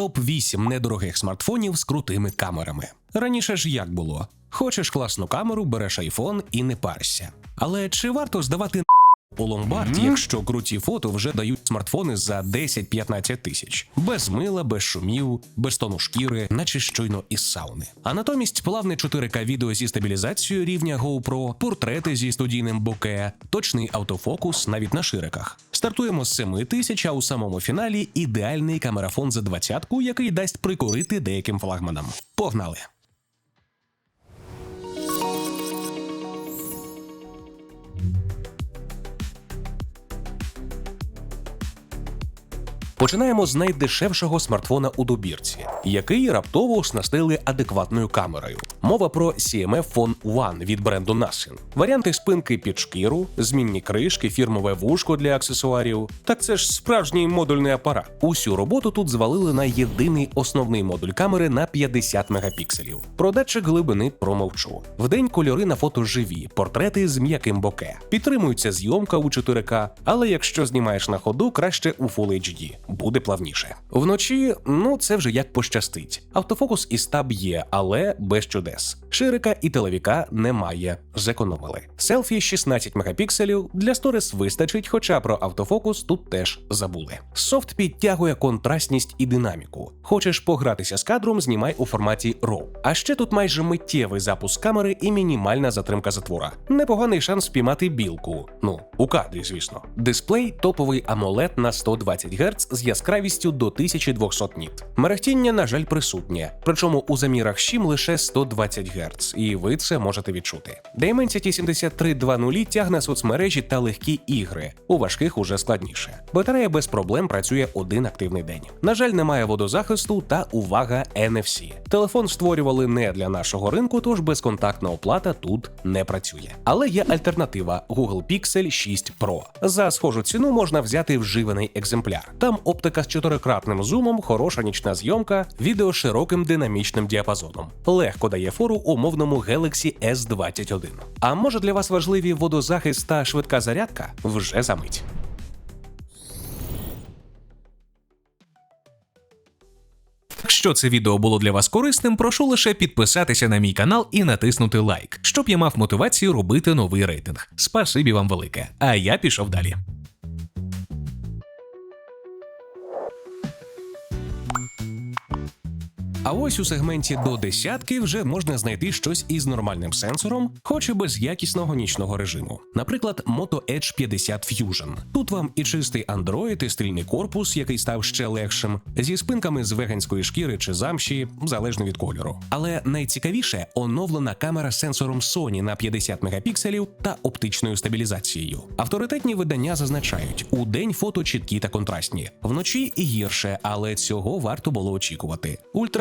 топ 8 недорогих смартфонів з крутими камерами. Раніше ж як було? Хочеш класну камеру, береш айфон і не парся. Але чи варто здавати у ломбард, якщо круті фото вже дають смартфони за 10-15 тисяч, без мила, без шумів, без тону шкіри, наче щойно із сауни. А натомість плавне 4К відео зі стабілізацією рівня GoPro, портрети зі студійним боке, точний автофокус навіть на шириках. Стартуємо з 7 тисяч, а у самому фіналі ідеальний камерафон за двадцятку, який дасть прикурити деяким флагманам. Погнали! Починаємо з найдешевшого смартфона у добірці, який раптово оснастили адекватною камерою. Мова про CMF Phone One від бренду Nothing. Варіанти спинки під шкіру, змінні кришки, фірмове вушко для аксесуарів. Так це ж справжній модульний апарат. Усю роботу тут звалили на єдиний основний модуль камери на 50 мегапікселів. Про датчик глибини промовчу. Вдень кольори на фото живі, портрети з м'яким боке. Підтримується зйомка у 4К, але якщо знімаєш на ходу, краще у Full HD буде плавніше. Вночі, ну це вже як пощастить. Автофокус і стаб є, але без чудес. Ширика і телевіка немає. Зекономили. Селфі 16 мегапікселів для сторіс вистачить, хоча про автофокус тут теж забули. Софт підтягує контрастність і динаміку. Хочеш погратися з кадром, знімай у форматі RAW. А ще тут майже миттєвий запуск камери і мінімальна затримка затвора. Непоганий шанс спіймати білку. Ну, у кадрі, звісно. Дисплей топовий AMOLED на 120 Гц з яскравістю до 1200 ніт. Мерехтіння, на жаль, присутнє, причому у замірах щім лише 120 Гц, і ви це можете відчути. Dimensity 7320 тягне соцмережі та легкі ігри, у важких уже складніше. Батарея без проблем працює один активний день. На жаль, немає водозахисту та увага NFC. Телефон створювали не для нашого ринку, тож безконтактна оплата тут не працює. Але є альтернатива Google Pixel 6 Pro. За схожу ціну можна взяти вживаний екземпляр. Там оптика з чотирикратним зумом, хороша нічна зйомка, відео з широким динамічним діапазоном. Легко дає фору умовному Galaxy S21. А може для вас важливі водозахист та швидка зарядка? Вже за мить. Якщо це відео було для вас корисним, прошу лише підписатися на мій канал і натиснути лайк, щоб я мав мотивацію робити новий рейтинг. Спасибі вам велике. А я пішов далі. А ось у сегменті до десятки вже можна знайти щось із нормальним сенсором, хоч і без якісного нічного режиму. Наприклад, Moto Edge 50 Fusion. Тут вам і чистий Android, і стрільний корпус, який став ще легшим, зі спинками з веганської шкіри чи замші, залежно від кольору. Але найцікавіше оновлена камера з сенсором Sony на 50 мегапікселів та оптичною стабілізацією. Авторитетні видання зазначають, у день фото чіткі та контрастні, вночі і гірше, але цього варто було очікувати.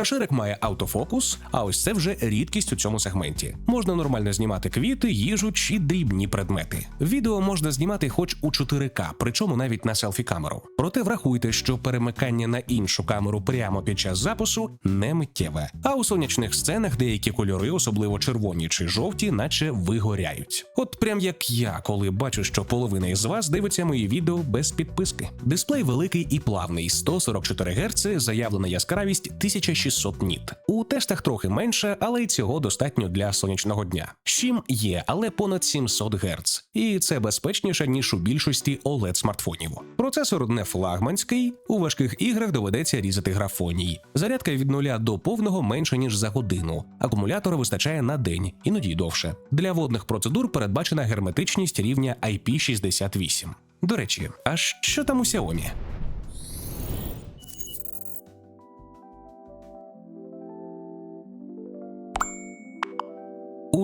Ультраширик має автофокус, а ось це вже рідкість у цьому сегменті. Можна нормально знімати квіти, їжу чи дрібні предмети. Відео можна знімати хоч у 4К, причому навіть на селфі-камеру. Проте врахуйте, що перемикання на іншу камеру прямо під час запису не миттєве. А у сонячних сценах деякі кольори, особливо червоні чи жовті, наче вигоряють. От прям як я, коли бачу, що половина із вас дивиться мої відео без підписки. Дисплей великий і плавний, 144 Гц, заявлена яскравість 1600 ніт. У тестах трохи менше, але й цього достатньо для сонячного дня. Щім є, але понад 700 Гц. І це безпечніше ніж у більшості oled смартфонів. Процесор не флагманський, у важких іграх доведеться різати графоній. Зарядка від нуля до повного менше ніж за годину. Акумулятора вистачає на день, іноді й довше. Для водних процедур передбачена герметичність рівня IP68. До речі, а що там у Xiaomi?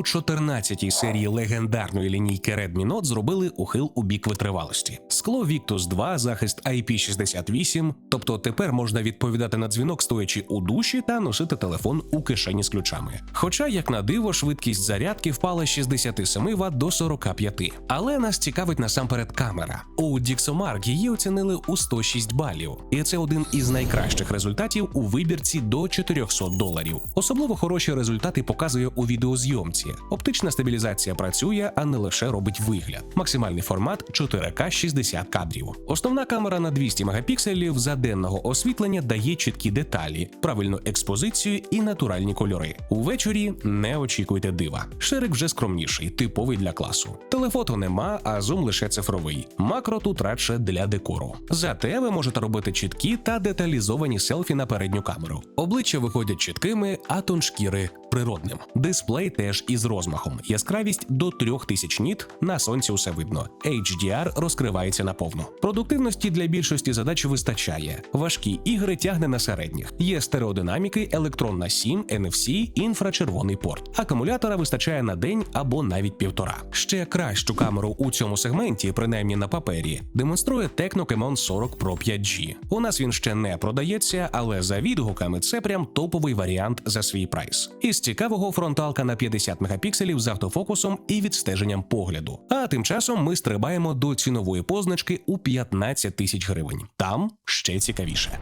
14-й серії легендарної лінійки Redmi Note зробили ухил у бік витривалості. Скло Victus 2, захист IP68, тобто тепер можна відповідати на дзвінок, стоячи у душі та носити телефон у кишені з ключами. Хоча, як на диво, швидкість зарядки впала з 67 Вт до 45. Але нас цікавить насамперед камера. У Dixomark її оцінили у 106 балів, і це один із найкращих результатів у вибірці до 400 доларів. Особливо хороші результати показує у відеозйомці. Оптична стабілізація працює, а не лише робить вигляд. Максимальний формат 4К 60 кадрів. Основна камера на 200 мегапікселів за денного освітлення дає чіткі деталі, правильну експозицію і натуральні кольори. Увечері не очікуйте дива. Ширик вже скромніший, типовий для класу. Телефото нема, а зум лише цифровий. Макро тут радше для декору. Зате ви можете робити чіткі та деталізовані селфі на передню камеру. Обличчя виходять чіткими, а тон шкіри природним. Дисплей теж із розмахом. Яскравість до 3000 ніт. На сонці усе видно. HDR розкривається наповну. Продуктивності для більшості задач вистачає. Важкі ігри тягне на середніх. Є стереодинаміки, електронна сім, NFC, інфрачервоний порт. Акумулятора вистачає на день або навіть півтора. Ще кращу камеру у цьому сегменті, принаймні на папері, демонструє Tecno Camon 40 Pro 5G. У нас він ще не продається, але за відгуками це прям топовий варіант за свій прайс. Із цікавого фронталка на 50 мегапікселів з автофокусом і відстеженням погляду. А тим часом ми стрибаємо до цінової позначки у 15 тисяч гривень. Там ще цікавіше.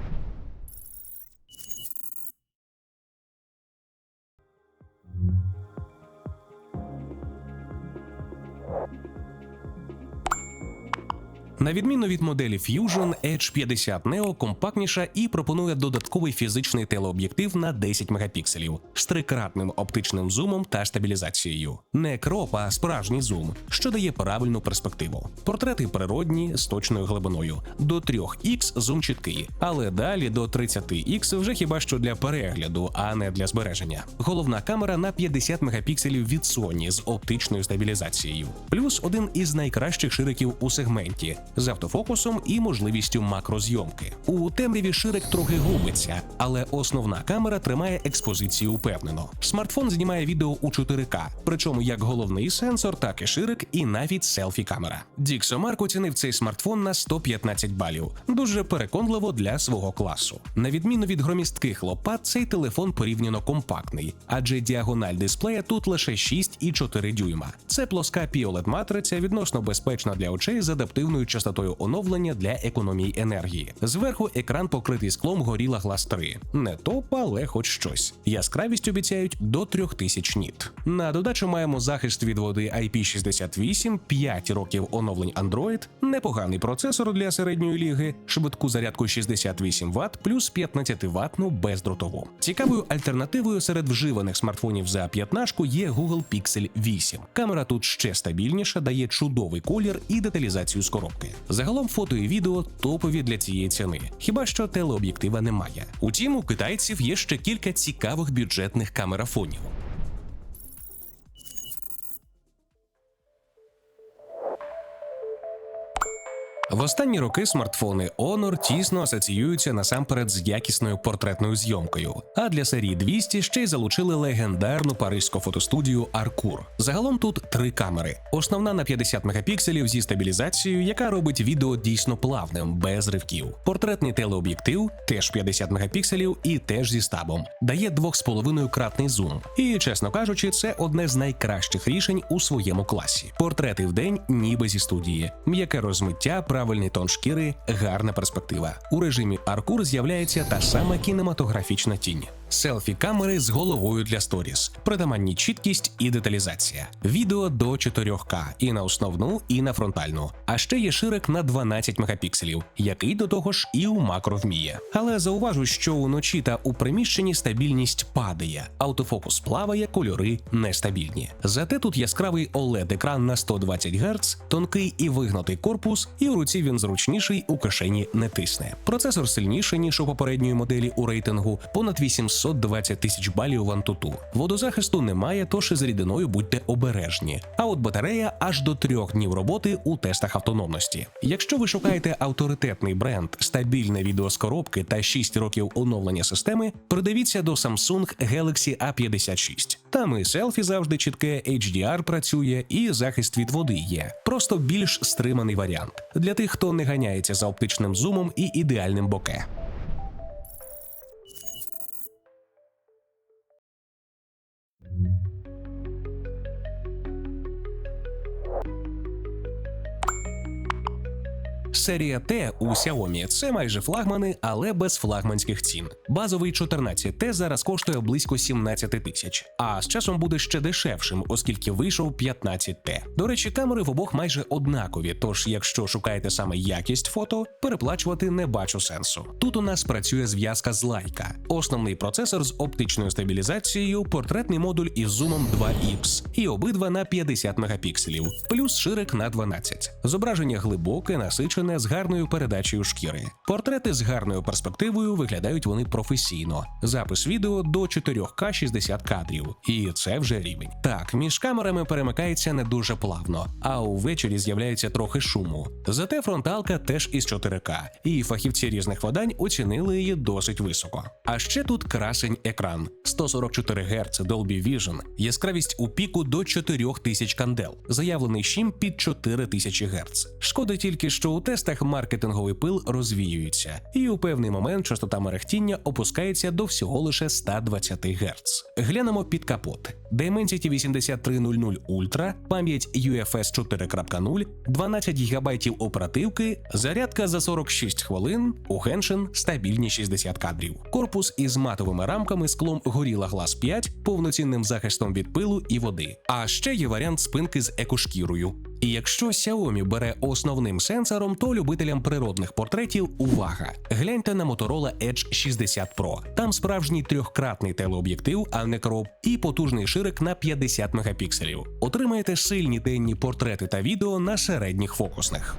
На відміну від моделі Fusion, Edge 50 Neo компактніша і пропонує додатковий фізичний телеоб'єктив на 10 мегапікселів з трикратним оптичним зумом та стабілізацією. Не кроп, а справжній зум, що дає правильну перспективу. Портрети природні з точною глибиною. До 3х зум чіткий, але далі до 30х вже хіба що для перегляду, а не для збереження. Головна камера на 50 мегапікселів від Sony з оптичною стабілізацією, плюс один із найкращих шириків у сегменті з автофокусом і можливістю макрозйомки. У темряві ширик трохи губиться, але основна камера тримає експозицію упевнено. Смартфон знімає відео у 4К, причому як головний сенсор, так і ширик, і навіть селфі-камера. Діксомарк оцінив цей смартфон на 115 балів. Дуже переконливо для свого класу. На відміну від громістких лопат, цей телефон порівняно компактний, адже діагональ дисплея тут лише 6,4 дюйма. Це плоска poled матриця відносно безпечна для очей з адаптивною частотою оновлення для економії енергії. Зверху екран покритий склом горіла Glass 3. Не топ, але хоч щось. Яскравість обіцяють до 3000 ніт. На додачу маємо захист від води IP68, 5 років оновлень Android, непоганий процесор для середньої ліги, швидку зарядку 68 Вт плюс 15 ватну бездротову. Цікавою альтернативою серед вживаних смартфонів за 15 є Google Pixel 8. Камера тут ще стабільніша, дає чудовий колір і деталізацію з коробки. Загалом фото і відео топові для цієї ціни, хіба що телеоб'єктива немає. Утім, у китайців є ще кілька цікавих бюджетних камерафонів. Останні роки смартфони Honor тісно асоціюються насамперед з якісною портретною зйомкою. А для серії 200 ще й залучили легендарну паризьку фотостудію Arcour. Загалом тут три камери: основна на 50 мегапікселів зі стабілізацією, яка робить відео дійсно плавним, без ривків. Портретний телеоб'єктив теж 50 мегапікселів і теж зі стабом, дає 2,5 кратний зум. І, чесно кажучи, це одне з найкращих рішень у своєму класі. Портрети в день, ніби зі студії, м'яке розмиття, правильний тон шкіри, гарна перспектива. У режимі Аркур з'являється та сама кінематографічна тінь. Селфі камери з головою для сторіс, притаманні чіткість і деталізація. Відео до 4К і на основну, і на фронтальну. А ще є ширик на 12 мегапікселів, який до того ж і у макро вміє. Але зауважу, що уночі та у приміщенні стабільність падає, автофокус плаває, кольори нестабільні. Зате тут яскравий oled екран на 120 Гц, тонкий і вигнутий корпус, і у руці він зручніший, у кишені не тисне. Процесор сильніший ніж у попередньої моделі у рейтингу, понад 820 тисяч балів в Antutu. Водозахисту немає, тож із рідиною будьте обережні. А от батарея аж до трьох днів роботи у тестах автономності. Якщо ви шукаєте авторитетний бренд, стабільне відео з коробки та 6 років оновлення системи, придивіться до Samsung Galaxy A56. Там і селфі завжди чітке, HDR працює, і захист від води є. Просто більш стриманий варіант для тих, хто не ганяється за оптичним зумом і ідеальним боке. Серія Т у Xiaomi – це майже флагмани, але без флагманських цін. Базовий 14T зараз коштує близько 17 тисяч, а з часом буде ще дешевшим, оскільки вийшов 15T. До речі, камери в обох майже однакові. Тож, якщо шукаєте саме якість фото, переплачувати не бачу сенсу. Тут у нас працює зв'язка з Leica. основний процесор з оптичною стабілізацією, портретний модуль із зумом 2x і обидва на 50 мегапікселів, плюс ширик на 12. Зображення глибоке, насичене з гарною передачею шкіри. Портрети з гарною перспективою виглядають вони професійно. Запис відео до 4К 60 кадрів, і це вже рівень. Так, між камерами перемикається не дуже плавно, а увечері з'являється трохи шуму. Зате фронталка теж із 4К, і фахівці різних видань оцінили її досить високо. А ще тут красень екран 144 Гц Dolby Vision, яскравість у піку до 4000 кандел, заявлений щім під 4000 Гц. Шкода тільки, що у тестах маркетинговий пил розвіюється, і у певний момент частота мерехтіння опускається до всього лише 120 Гц. Глянемо під капот. Dimensity 8300 Ultra, пам'ять UFS 4.0, 12 ГБ оперативки, зарядка за 46 хвилин, у Genshin стабільні 60 кадрів. Корпус із матовими рамками, склом Gorilla Glass 5, повноцінним захистом від пилу і води. А ще є варіант спинки з екошкірою. І якщо Xiaomi бере основним сенсором, то любителям природних портретів увага! Гляньте на Motorola Edge 60 Pro. Там справжній трьохкратний телеоб'єктив, а не кроп, і потужний ширик на 50 мегапікселів. Отримаєте сильні денні портрети та відео на середніх фокусних.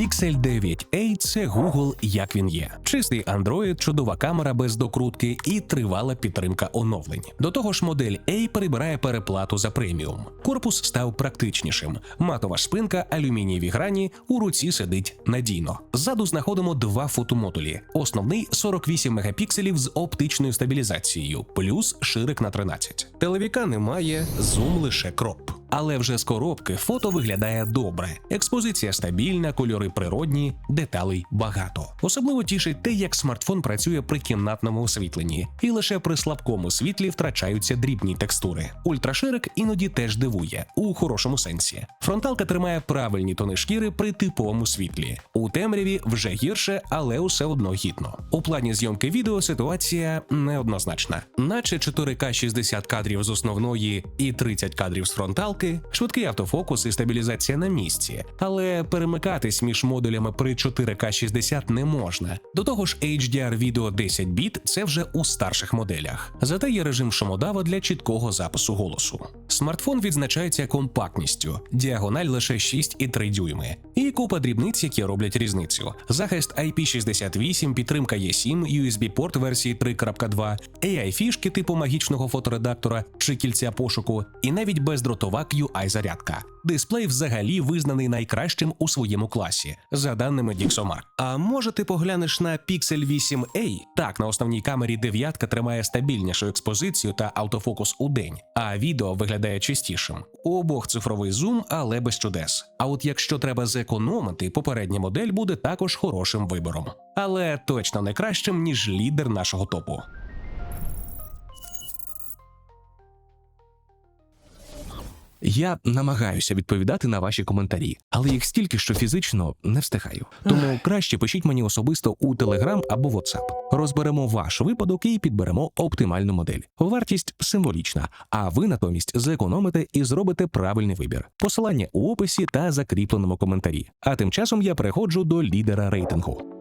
Pixel 9a – це Google, як він є. Чистий Android, чудова камера без докрутки і тривала підтримка оновлень. До того ж, модель A перебирає переплату за преміум. Корпус став практичнішим. Матова спинка, алюмінієві грані у руці сидить надійно. Ззаду знаходимо два фотомодулі. Основний 48 мегапікселів з оптичною стабілізацією, плюс ширик на 13. Телевіка немає, зум лише кроп. Але вже з коробки фото виглядає добре. Експозиція стабільна, кольори природні, деталей багато. Особливо тішить те, як смартфон працює при кімнатному освітленні, і лише при слабкому світлі втрачаються дрібні текстури. Ультраширик іноді теж дивує у хорошому сенсі. Фронталка тримає правильні тони шкіри при типовому світлі. У темряві вже гірше, але усе одно гідно. У плані зйомки відео ситуація неоднозначна, наче 4К 60 кадрів з основної і 30 кадрів з фронталки, швидкий автофокус і стабілізація на місці, але перемикатись між модулями при 4К 60 не можна. До того ж, HDR відео 10 біт це вже у старших моделях. Зате є режим шумодава для чіткого запису голосу. Смартфон відзначається компактністю, діагональ лише 6,3 дюйми, і купа дрібниць, які роблять різницю. Захист IP68, підтримка E7, USB-порт версії 3.2, AI фішки типу магічного фоторедактора чи кільця пошуку, і навіть бездротова QI зарядка. Дисплей взагалі визнаний найкращим у своєму класі, за даними Dixomark. А може ти поглянеш на Pixel 8a? Так, на основній камері дев'ятка тримає стабільнішу експозицію та автофокус у день, а відео виглядає чистішим. У обох цифровий зум, але без чудес. А от якщо треба зекономити, попередня модель буде також хорошим вибором, але точно не кращим ніж лідер нашого топу. Я намагаюся відповідати на ваші коментарі, але їх стільки, що фізично не встигаю. Тому краще пишіть мені особисто у Telegram або WhatsApp. Розберемо ваш випадок і підберемо оптимальну модель. Вартість символічна, а ви натомість зекономите і зробите правильний вибір. Посилання у описі та закріпленому коментарі. А тим часом я переходжу до лідера рейтингу.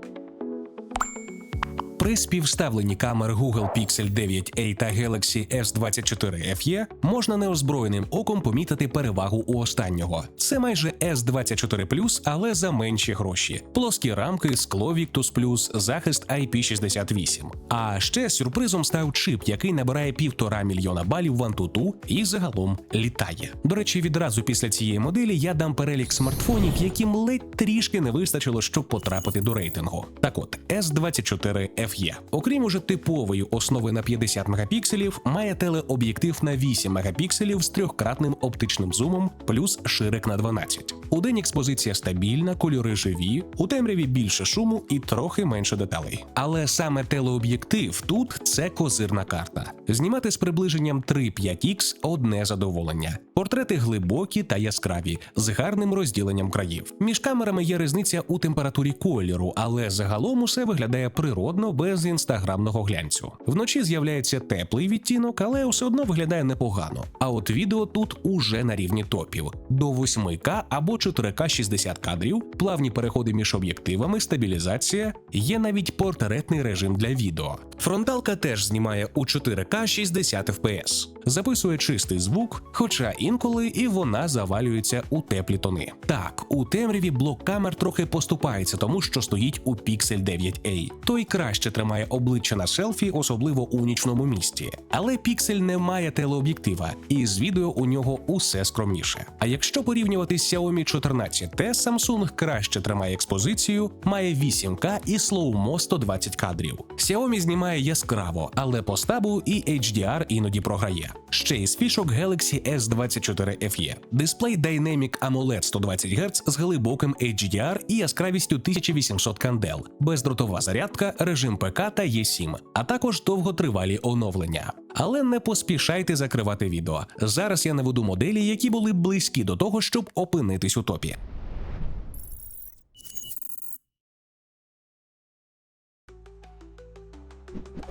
При співставленні камер Google Pixel 9a та Galaxy S24 FE можна неозброєним оком помітити перевагу у останнього. Це майже S24 але за менші гроші. Плоскі рамки, скло Victus Plus, захист IP68. А ще сюрпризом став чип, який набирає півтора мільйона балів в Antutu і загалом літає. До речі, відразу після цієї моделі я дам перелік смартфонів, яким ледь трішки не вистачило, щоб потрапити до рейтингу. Так от, S24 FE FE. Окрім уже типової основи на 50 мегапікселів, має телеоб'єктив на 8 мегапікселів з трьохкратним оптичним зумом плюс ширик на 12. У день експозиція стабільна, кольори живі, у темряві більше шуму і трохи менше деталей. Але саме телеоб'єктив тут це козирна карта. Знімати з приближенням 3-5х одне задоволення. Портрети глибокі та яскраві, з гарним розділенням країв. Між камерами є різниця у температурі кольору, але загалом усе виглядає природно без інстаграмного глянцю. Вночі з'являється теплий відтінок, але все одно виглядає непогано. А от відео тут уже на рівні топів: до 8К або 4К 60 кадрів, плавні переходи між об'єктивами, стабілізація, є навіть портретний режим для відео. Фронталка теж знімає у 4К 60 FPS, записує чистий звук, хоча інколи і вона завалюється у теплі тони. Так, у темряві блок камер трохи поступається, тому що стоїть у Pixel 9a. Той краще тримає обличчя на селфі, особливо у нічному місті. Але Pixel не має телеоб'єктива, і з відео у нього усе скромніше. А якщо порівнювати з Xiaomi 14T, Samsung краще тримає експозицію, має 8К і слоумо 120 кадрів. Xiaomi знімає яскраво, але по стабу і HDR іноді програє. Ще із фішок Galaxy S24 FE. Дисплей Dynamic AMOLED 120 Гц з глибоким HDR і яскравістю 1800 кандел, бездротова зарядка, режим ПК та E7, а також довготривалі оновлення. Але не поспішайте закривати відео. Зараз я наведу моделі, які були близькі до того, щоб опинитись у топі.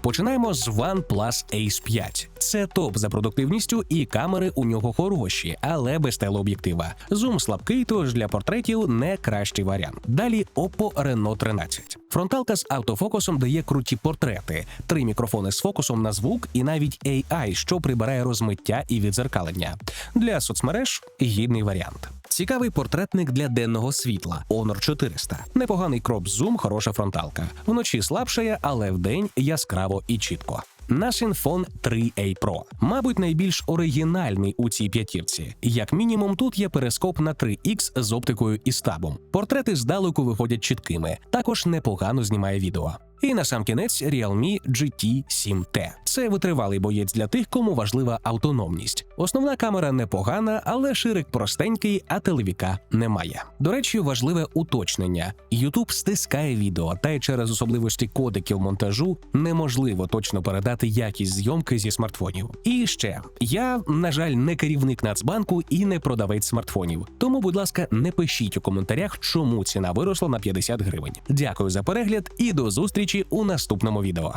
Починаємо з OnePlus Ace 5. Це топ за продуктивністю, і камери у нього хороші, але без телеоб'єктива. Зум слабкий, тож для портретів не кращий варіант. Далі Oppo Reno 13. Фронталка з автофокусом дає круті портрети, три мікрофони з фокусом на звук і навіть AI, що прибирає розмиття і відзеркалення. Для соцмереж гідний варіант. Цікавий портретник для денного світла Honor 400. Непоганий кроп зум, хороша фронталка. Вночі слабшає, але вдень яскраво і чітко. Phone 3A Pro. Мабуть, найбільш оригінальний у цій п'ятірці. Як мінімум, тут є перископ на 3X з оптикою і стабом. Портрети здалеку виходять чіткими, також непогано знімає відео. І на сам кінець Realme GT 7T. Це витривалий боєць для тих, кому важлива автономність. Основна камера непогана, але ширик простенький, а телевіка немає. До речі, важливе уточнення: YouTube стискає відео, та й через особливості кодиків монтажу неможливо точно передати якість зйомки зі смартфонів. І ще я, на жаль, не керівник Нацбанку і не продавець смартфонів. Тому, будь ласка, не пишіть у коментарях, чому ціна виросла на 50 гривень. Дякую за перегляд і до зустрічі у наступному відео.